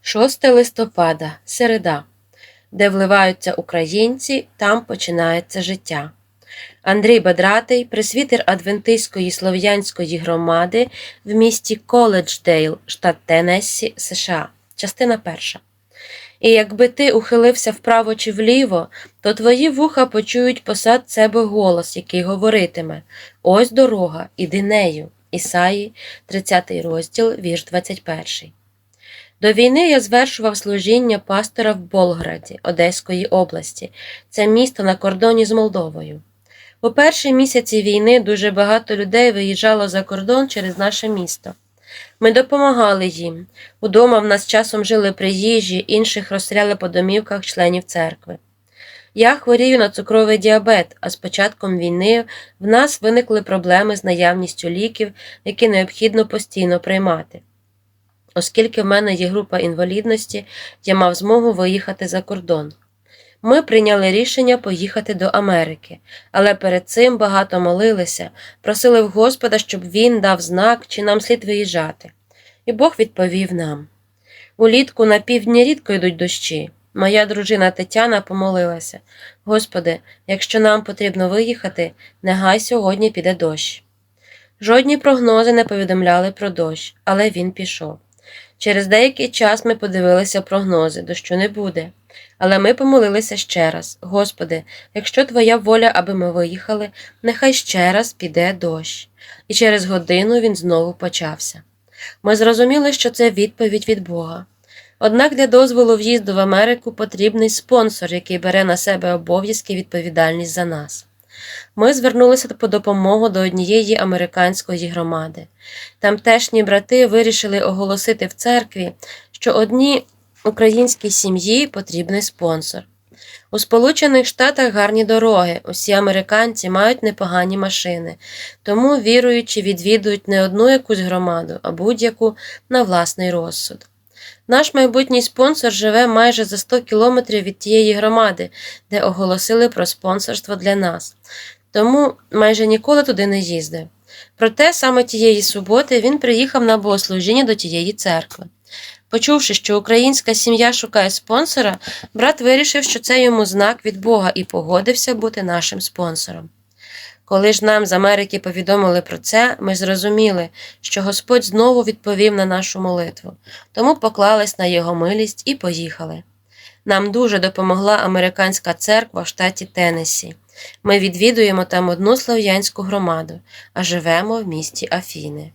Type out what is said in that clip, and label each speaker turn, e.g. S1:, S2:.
S1: 6 листопада, середа. Де вливаються українці, там починається життя. Андрій Бадратий, пресвітер Адвентистської слов'янської громади в місті Коледждейл, штат Теннессі, США. Частина перша. І якби ти ухилився вправо чи вліво, то твої вуха почують посад себе голос, який говоритиме Ось дорога, іди нею. Ісаї, 30 розділ, вірш 21. До війни я звершував служіння пастора в Болграді, Одеської області. Це місто на кордоні з Молдовою. У перші місяці війни дуже багато людей виїжджало за кордон через наше місто. Ми допомагали їм. Удома в нас часом жили приїжджі, інших розстріляли по домівках членів церкви. Я хворію на цукровий діабет, а з початком війни в нас виникли проблеми з наявністю ліків, які необхідно постійно приймати. Оскільки в мене є група інвалідності, я мав змогу виїхати за кордон. Ми прийняли рішення поїхати до Америки, але перед цим багато молилися, просили в Господа, щоб він дав знак, чи нам слід виїжджати. І Бог відповів нам. Улітку на півдні рідко йдуть дощі. Моя дружина Тетяна помолилася Господи, якщо нам потрібно виїхати, нехай сьогодні піде дощ. Жодні прогнози не повідомляли про дощ, але він пішов. Через деякий час ми подивилися прогнози, дощу не буде. Але ми помолилися ще раз Господи, якщо Твоя воля, аби ми виїхали, нехай ще раз піде дощ. І через годину він знову почався. Ми зрозуміли, що це відповідь від Бога. Однак для дозволу в'їзду в Америку потрібний спонсор, який бере на себе обов'язки і відповідальність за нас. Ми звернулися по допомогу до однієї американської громади. Тамтешні брати вирішили оголосити в церкві, що одній українській сім'ї потрібний спонсор. У Сполучених Штатах гарні дороги, усі американці мають непогані машини, тому віруючі відвідують не одну якусь громаду, а будь-яку на власний розсуд. Наш майбутній спонсор живе майже за 100 кілометрів від тієї громади, де оголосили про спонсорство для нас, тому майже ніколи туди не їздив. Проте саме тієї суботи він приїхав на богослужіння до тієї церкви. Почувши, що українська сім'я шукає спонсора, брат вирішив, що це йому знак від Бога і погодився бути нашим спонсором. Коли ж нам з Америки повідомили про це, ми зрозуміли, що Господь знову відповів на нашу молитву, тому поклались на його милість і поїхали. Нам дуже допомогла американська церква в штаті Теннессі. Ми відвідуємо там одну слов'янську громаду, а живемо в місті Афіни.